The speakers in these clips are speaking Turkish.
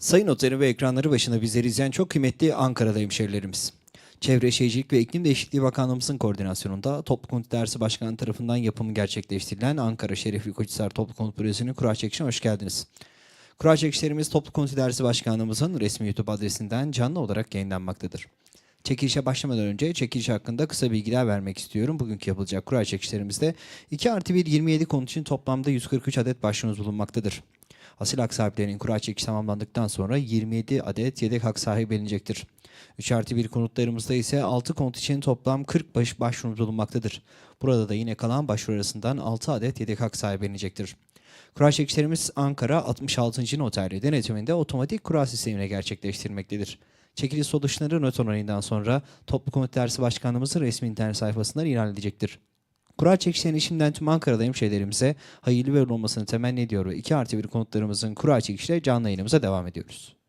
Sayın notları ve ekranları başında bizleri izleyen çok kıymetli Ankara'da hemşerilerimiz. Çevre Şehircilik ve İklim Değişikliği Bakanlığımızın koordinasyonunda Toplu Konut Dersi Başkanı tarafından yapımı gerçekleştirilen Ankara Şerefli Koçhisar Toplu Konut Projesi'nin kura çekişine hoş geldiniz. Kura çekişlerimiz Toplu Konut Dersi Başkanlığımızın resmi YouTube adresinden canlı olarak yayınlanmaktadır. Çekilişe başlamadan önce çekiliş hakkında kısa bilgiler vermek istiyorum. Bugünkü yapılacak kura çekişlerimizde 2 artı 1 27 konut için toplamda 143 adet başvurunuz bulunmaktadır. Asil hak sahiplerinin kura çekişi tamamlandıktan sonra 27 adet yedek hak sahibi belirlenecektir. 3 artı 1 konutlarımızda ise 6 konut için toplam 40 baş başvurumuz bulunmaktadır. Burada da yine kalan başvuru arasından 6 adet yedek hak sahibi belirlenecektir. Kura çekişlerimiz Ankara 66. Noterli denetiminde otomatik kura sistemine gerçekleştirilmektedir. Çekiliş sonuçları not onayından sonra Toplu Konut Dersi Başkanlığımızın resmi internet sayfasından ilan edecektir. Kura çekişlerini şimdiden tüm Ankara'da hemşehrilerimize hayırlı ve olmasını temenni ediyor ve 2 artı 1 konutlarımızın kura çekişle canlı yayınımıza devam ediyoruz.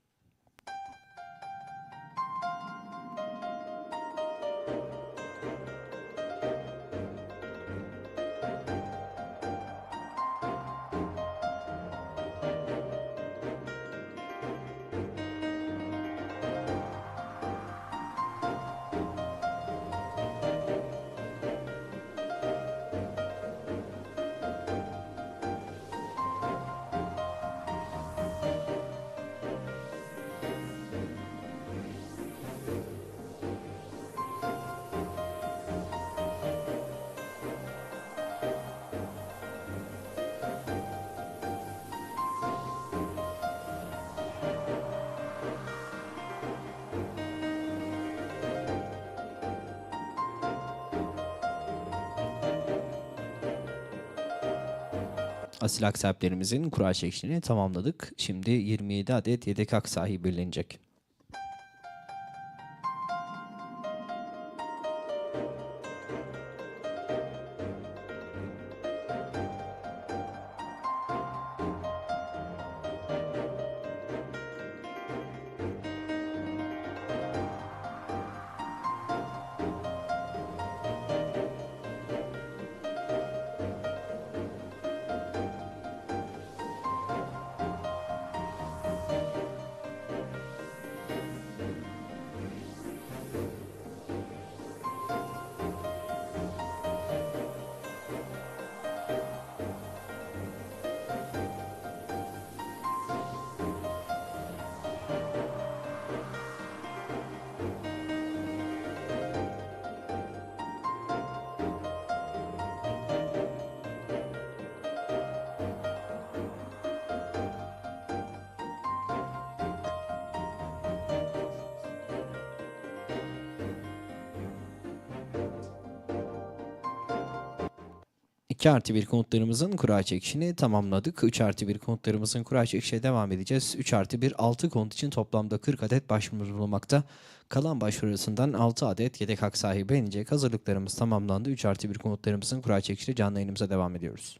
Asil hak sahiplerimizin kura çekişini tamamladık. Şimdi 27 adet yedek hak sahibi belirlenecek. İki artı bir konutlarımızın kura çekişini tamamladık. 3 artı bir konutlarımızın kura çekişine devam edeceğiz. 3 artı 1 6 konut için toplamda 40 adet başvurumuz bulunmakta. Kalan başvuru arasından 6 adet yedek hak sahibi inecek. Hazırlıklarımız tamamlandı. 3 artı 1 konutlarımızın kura çekişi canlı yayınımıza devam ediyoruz.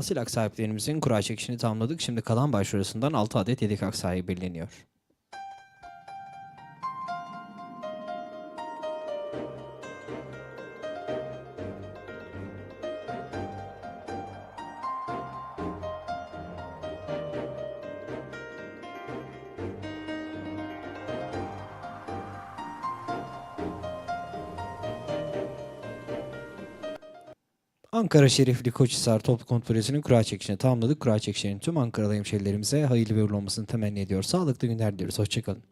Asil hak sahiplerimizin kura çekişini tamamladık. Şimdi kalan başvuru arasından 6 adet yedek hak sahibi belirleniyor. Ankara Şerifli Koçhisar Toplu Konut Projesi'nin kura çekişini tamamladık. Kura çekişlerinin tüm Ankara'da hemşehrilerimize hayırlı ve uğurlu olmasını temenni ediyor. Sağlıklı günler diliyoruz. Hoşçakalın.